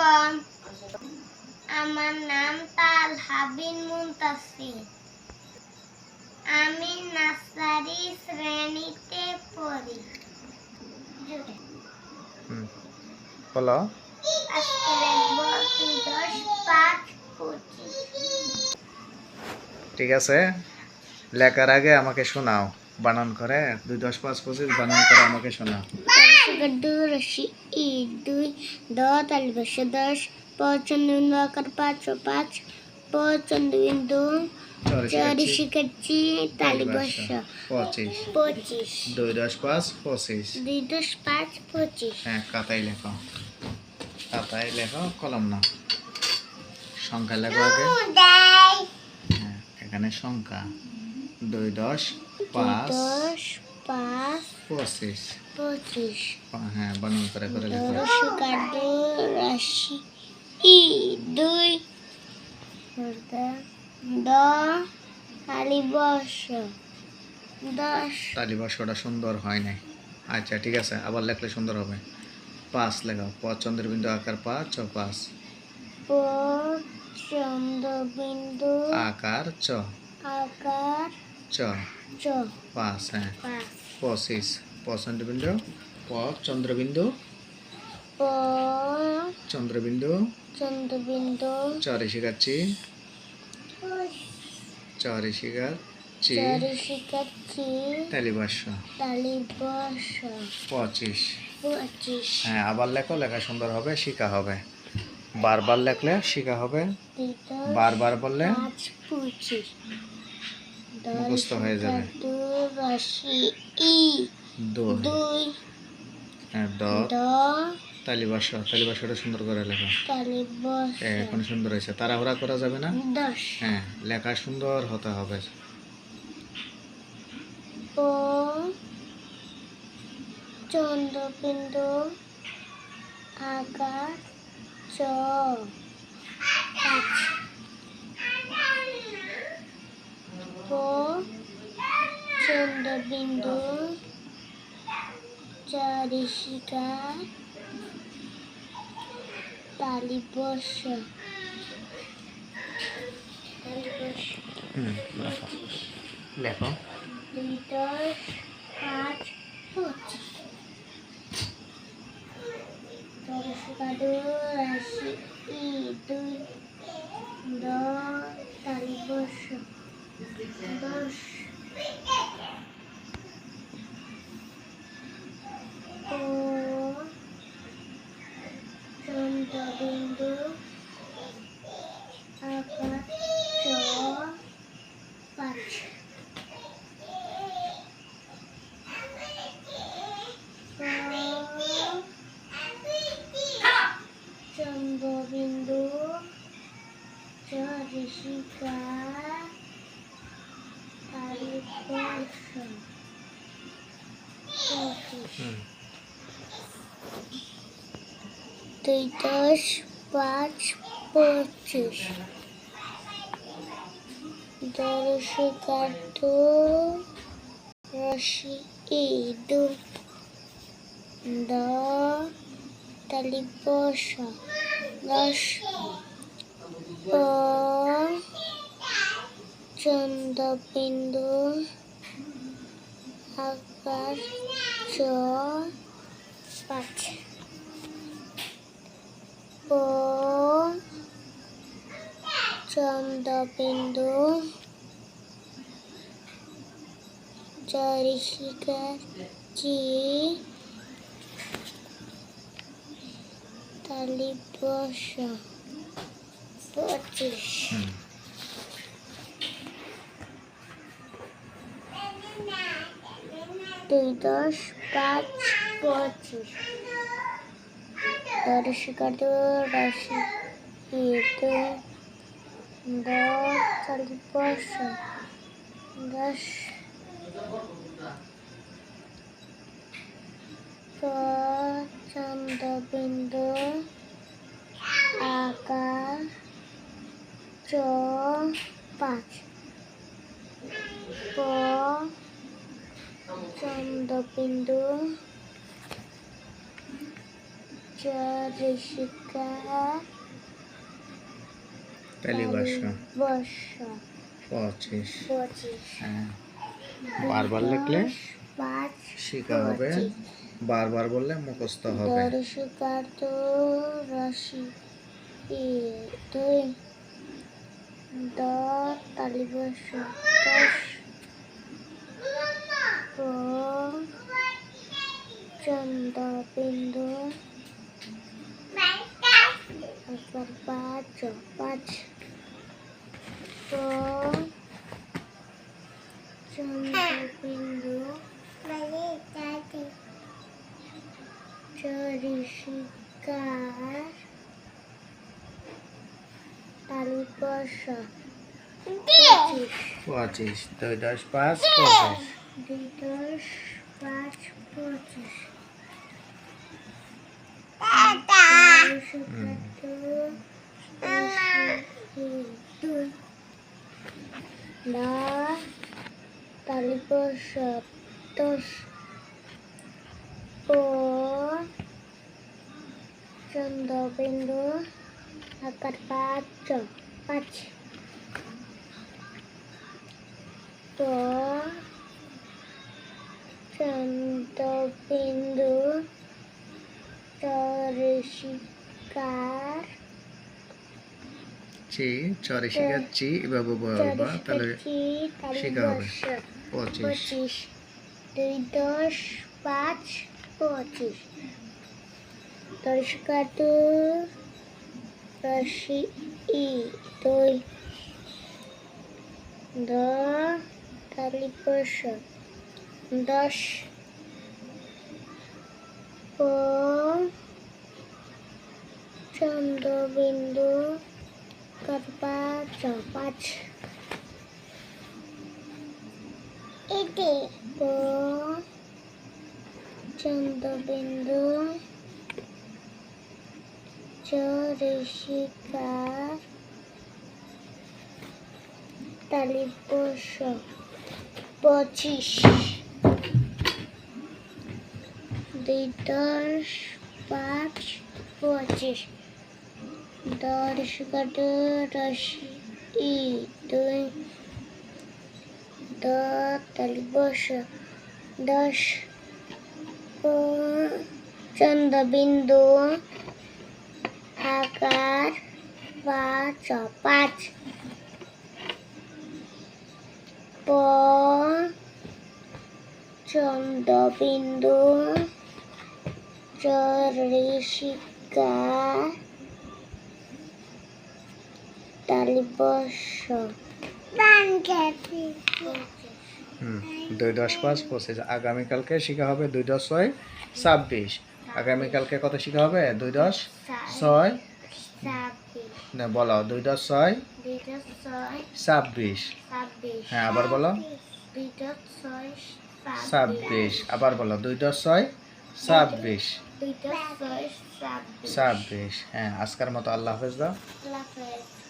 আলাইকুম। আমার নাম তাল হাবিন মুন্তাসির আমি নার্সারি শ্রেণীতে পড়ি। বলো। আজকে লিখব দুই দশ পাঁচ পঁচিশ। ঠিক আছে। লেখার আগে আমাকে শোনাও। বানান করে। দুই দশ পাঁচ পঁচিশ বানান করে আমাকে শোনাও। গড্ডু রশি ই দুই দ দশ আকার পাঁচ ও বিন্দু পঁচিশ পঁচিশ দুই দশ পাঁচ পঁচিশ দুই দশ পাঁচ পঁচিশ হ্যাঁ খাতায় লেখো খাতায় লেখো কলম না সংখ্যা লেখো আগে এখানে সংখ্যা দুই দশ পাঁচ দশ পাঁচ পঁচিশ। পঁচিশ। হ্যাঁ বানান করে করে লেখো। কার্ড রাশি ই দুই। দ বস দশ। তালি বাসটা সুন্দর হয় নাই। আচ্ছা ঠিক আছে আবার লেখলে সুন্দর হবে। পাঁচ লেখাও। প চন্দ্রবিন্দু আকার পাঁচ ও পাঁচ। প চন্দ্রবিন্দু আকার চ। আকার চ। চ। পাঁচ হ্যাঁ। পাঁচ। পঁচিশ। প চন্দ্রবিন্দু প চন্দ্রবিন্দু প চন্দ্রবিন্দু চন্দ্রবিন্দু চরে শিখাচ্ছি চরে শিখাচ্ছি চারি শিখাচ্ছি তালি বাস্য তালি বস পঁচিশ পঁচিশ হ্যাঁ আবার লেখো লেখা সুন্দর হবে শিখা হবে। বারবার লেখলে শিখা হবে বারবার বললে মুখস্থ হয়ে যাবে। দুই। হ্যাঁ দ দ তালি বাস্য তালি বাস্যটা সুন্দর করে লেখো। হ্যাঁ, এখন সুন্দর হয়েছে। তাড়াহুড়া করা যাবে না? হ্যাঁ লেখা সুন্দর হতে হবে। ও। চন্দ্রবিন্দু আকার চ। চন্দ্রবিন্দু চারি পালিবর্ষ লেখো লেখো দুই দশ পাঁচ পঁচিশ দশ কাদু রাশি ই দুই দ তালি বস দশ ও চন্দ্রবিন্দু আকার চ পাঁচ চন্দ্রবিন্দু ঋষিকা হুম দুই দশ, পাঁচ, পঁচিশ। কার্ড রশি ই দু, তালি বস। দশ ও চন্দ্রবিন্দু আকার চ পাঁচ। ও চন্দ্রবিন্দু চারি শিকার চি তালি বস পঁচিশ দুই দশ পাঁচ পঁচিশ দশ চালি বছর দশ চন্দ্রবিন্দু আকার চ পাঁচ। প চন্দ্রবিন্দু চারি শিকা তালি বাস। পঁচিশ। হ্যাঁ। বারবার লিখলে শিখা হবে। বারবার বললে মুখস্থ হবে। দর্শিকার তো রাশি দুই দ তালি বর্ষা দশ প চন্দ্র বিন্দু আকার পাঁচ পাঁচ প চন্দ্র বিন্দু চরিশিকার তালি বর্ষা পঁচিশ। দুই দশ পাঁচ পঁচিশ। দুই দশ পাঁচ পঁচিশ। তালি বর্ষা দশ ও চন্দ্রবিন্দু আকার পাঁচ পাঁচ তো চন্দ্রবিন্দু চরিশিকার চি চরে শিখা চি এভাবে বলবা তাহলে শিখা হবে। পঁচিশ। দুই, দশ, পাঁচ, পঁচিশ। দশ কাটু রশি ই, দুই। দ, তালি দশ ও চন্দ্রবিন্দু করবা পাঁচ। ও চন্দ্রবিন্দু চরিশিকার তালিপোষ পঁচিশ। দুই দশ পাঁচ পঁচিশ। দশ কাট রশি দুই দ তালিপোষ দশ চন্দ্রবিন্দু আকার পাঁচ পাঁচ প চন্দ্রবিন্দু চরিশিকা তালিবস দুই দশ পাঁচ পঁচিশ। আগামীকালকে শিখা হবে দুই দশ ছয় ছাব্বিশ। আগামীকালকে কত শিখা হবে? দুই দশ ছয়? না বলো দুই দশ ছয় ছাব্বিশ। হ্যাঁ আবার বলো। ছাব্বিশ আবার বলো দুই দশ ছয় ছাব্বিশ। ছয় ছাব্বিশ। ছাব্বিশ হ্যাঁ আজকের মতো আল্লাহ হাফেজ দাও। আল্লাহ হাফেজ।